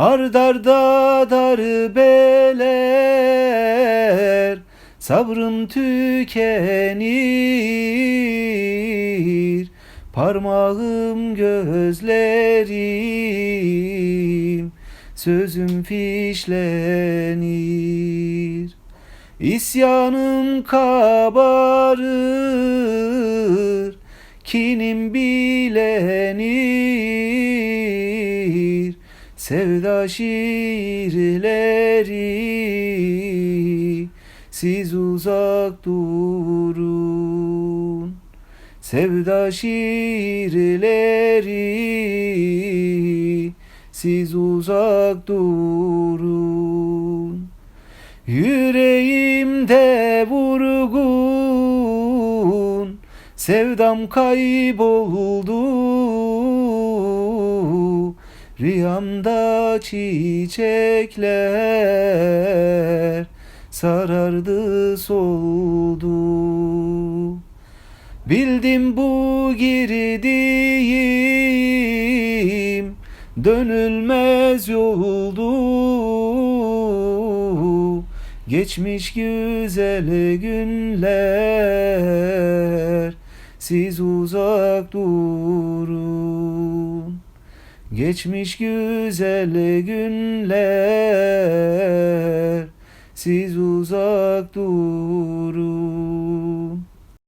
Ardarda darbeler Sabrım tükenir. Parmağım gözlerim Sözüm fişlenir. İsyanım kabarır Kinim bilenir Sevda şiirleri Siz uzak durun. Sevda şiirleri Siz uzak durun. Yüreğimde vurgun Sevdam kayboldu Rüyamda çiçekler Sarardı soldu. Bildim bu girdiğim Dönülmez yoldu. Geçmiş güzel günler Siz uzak durun Geçmiş güzel günler Siz uzak durun